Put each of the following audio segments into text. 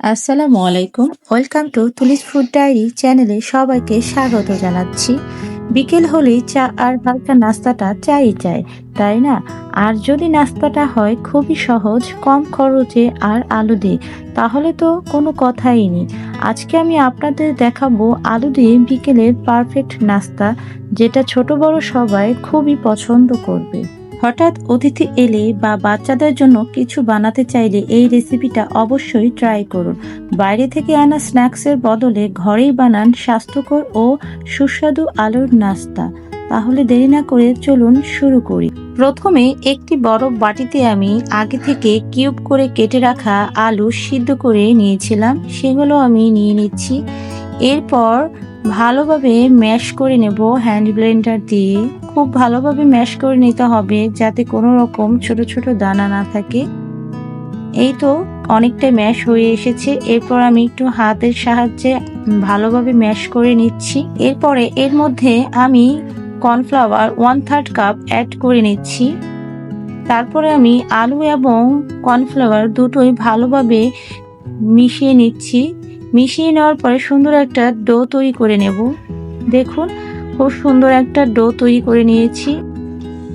আসসালামু আলাইকুম। Welcome to Tuli's food diary চ্যানেলে সবাইকে স্বাগত জানাচ্ছি। বিকেল হলেই চা আর হালকা নাস্তাটা চাই চাই, তাই না? আর যদি নাস্তাটা হয় খুবই সহজ, কম খরচে আর আলু দিয়ে, তাহলে তো কোনো কথাই নেই। আজকে আমি আপনাদের দেখাবো আলু দিয়ে বিকেলের পারফেক্ট নাস্তা, যেটা ছোট বড় সবাই খুবই পছন্দ করবে। হঠাৎ অতিথি এলে বা বাচ্চাদের জন্য কিছু বানাতে চাইলে এই রেসিপিটা অবশ্যই ট্রাই করুন। বাইরে থেকে আনা স্ন্যাক্সের বদলে ঘরেই বানান স্বাস্থ্যকর ও সুস্বাদু আলুর নাস্তা। তাহলে দেরি না করে চলুন শুরু করি। প্রথমে একটি বড় বাটিতে আমি আগে থেকে কিউব করে কেটে রাখা আলু সিদ্ধ করে নিয়েছিলাম। সেগুলো আমি নিয়ে নিচ্ছি। এরপর ভালোভাবে ম্যাশ করে নেব হ্যান্ড ব্লেন্ডার দিয়ে। খুব ভালোভাবে ম্যাশ করে নিতে হবে যাতে কোনো রকম ছোট ছোট দানা না থাকে। এই তো অনেকটা ম্যাশ হয়ে এসেছে। এরপর আমি একটু হাতের সাহায্যে ভালোভাবে ম্যাশ করে নিচ্ছি। এরপরে এর মধ্যে আমি cornflour one third cup add করে নিচ্ছি। তারপরে আমি আলু এবং কর্নফ্লাওয়ার দুটোই ভালোভাবে মিশিয়ে নিচ্ছি। মিশিয়ে নেওয়ার পরে সুন্দর একটা ডো তৈরি করে নেব। দেখুন, খুব সুন্দর একটা ডো তৈরি করে নিয়েছি।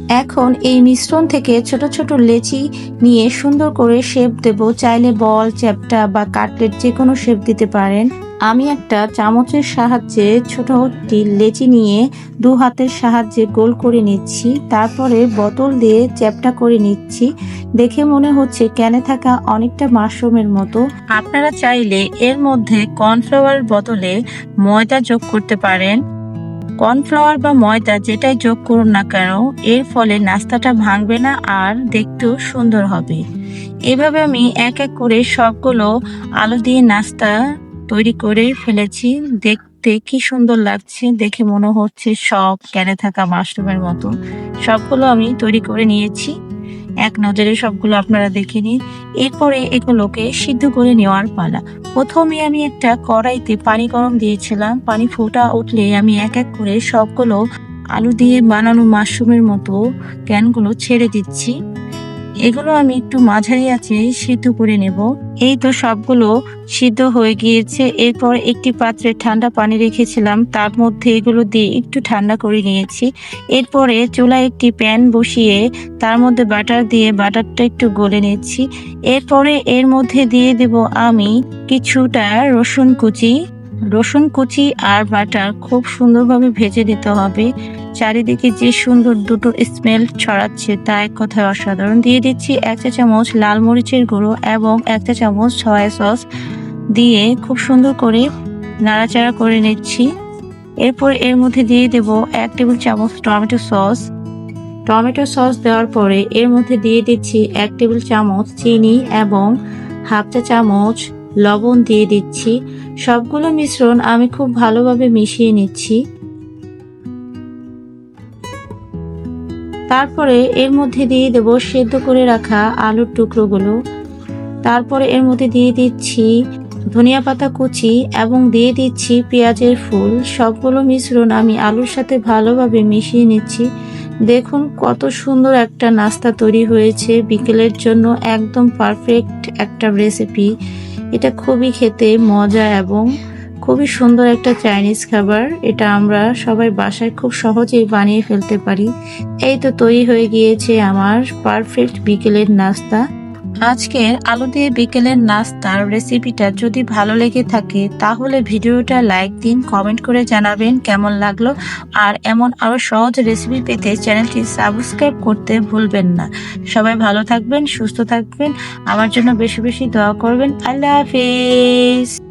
এখন এই মিশ্রণ থেকে ছোট ছোট লেচি নিয়ে সুন্দর করে শেপ দেব। চাইলে বল, চ্যাপটা বা কাটলেট যে কোনো শেপ দিতে পারেন। আমি একটা চামচের সাহায্যে ছোট লেচি নিয়ে দু হাতের সাহায্যে গোল করে নিচ্ছি। তারপরে বোতল দিয়ে চ্যাপটা করে নিচ্ছি। দেখে মনে হচ্ছে ক্যানে থাকা অনেকটা মাশরুমের মতো। আপনারা চাইলে এর মধ্যে কর্নফ্লাওয়ার বদলে ময়দা যোগ করতে পারেন। কর্নফ্লাওয়ার বা ময়দা যেটাই যোগ করুন না কেন, এর ফলে নাস্তাটা ভাঙবে না আর দেখতেও সুন্দর হবে। এভাবে আমি এক এক করে সবগুলো আলু দিয়ে নাস্তা তৈরি করে ফেলেছি। দেখতে কি সুন্দর লাগছে, দেখে মনে হচ্ছে সব ক্যানে থাকা মাশরুমের মতো। সবগুলো আমি তৈরি করে নিয়েছি। এক নজরে সবগুলো আপনারা দেখে নিন। এরপরে এগুলোকে সিদ্ধ করে নেওয়ার পালা। প্রথমে আমি একটা কড়াইতে পানি গরম দিয়েছিলাম। পানি ফোটা উঠলে আমি এক এক করে সবগুলো আলু দিয়ে বানানো মাশরুমের মতো ক্যানগুলো ছেড়ে দিচ্ছি। এগুলো আমি একটু মাঝারি আছে, সিদ্ধ করে নেব। এই তো সবগুলো সিদ্ধ হয়ে গিয়েছে। এরপর একটি পাত্রে ঠান্ডা পানি রেখেছিলাম, তার মধ্যে এগুলো দিয়ে একটু ঠান্ডা করে নিয়েছি। এরপরে চুলায় একটি প্যান বসিয়ে তার মধ্যে বাটার দিয়ে বাটারটা একটু গলে নিচ্ছি এরপরে এর মধ্যে দিয়ে দেব আমি কিছুটা রসুন কুচি। রসুন কুচি আর বাটার খুব সুন্দরভাবে ভেজে দিতে হবে। চারিদিকে যে সুন্দর দুটো স্মেল ছড়াচ্ছে তা এক কথায় অসাধারণ। দিয়ে দিচ্ছি এক চা চামচ লাল মরিচের গুঁড়ো এবং এক চা চামচ সয়া সস দিয়ে খুব সুন্দর করে নাড়াচাড়া করে নিচ্ছি। এরপর এর মধ্যে দিয়ে দেব এক টেবিল চামচ টমেটো সস টমেটো সস দেওয়ার পরে এর মধ্যে দিয়ে দিচ্ছি এক টেবিল চামচ চিনি এবং হাফ চা চামচ লবণ দিয়ে দিচ্ছি। সবগুলো মিশ্রণ আমি খুব ভালোভাবে মিশিয়ে নিচ্ছি। তারপরে এর মধ্যে দিয়ে দেব সেদ্ধ করে রাখা আলুর টুকরোগুলো। তারপরে এর মধ্যে দিয়ে দিচ্ছি ধনিয়া পাতা কুচি এবং দিয়ে দিচ্ছি পেঁয়াজের ফুল। সবগুলো মিশ্রণ আমি আলুর সাথে ভালোভাবে মিশিয়ে নিচ্ছি। দেখুন কত সুন্দর একটা নাস্তা তৈরি হয়েছে। বিকেলের জন্য একদম পারফেক্ট একটা রেসিপি এটা খুবই খেতে মজা এবং খুবই সুন্দর একটা চাইনিজ খাবার। এটা আমরা সবাই বাসায় খুব সহজেই বানিয়ে ফেলতে পারি। এই তো তৈরি হয়ে গিয়েছে আমার পারফেক্ট বিকেলের নাস্তা। আজকের আলু দিয়ে বিকেলের নাস্তার রেসিপিটা যদি ভালো লেগে থাকে, তাহলে ভিডিওটা লাইক দিন কমেন্ট করে জানাবেন কেমন লাগল। আর এমন আরও সহজ রেসিপি পেতে চ্যানেলটি সাবস্ক্রাইব করতে ভুলবেন না। সবাই ভালো থাকবেন, সুস্থ থাকবেন। আমার জন্য বেশি বেশি দোয়া করবেন। আল্লাহ হাফিজ।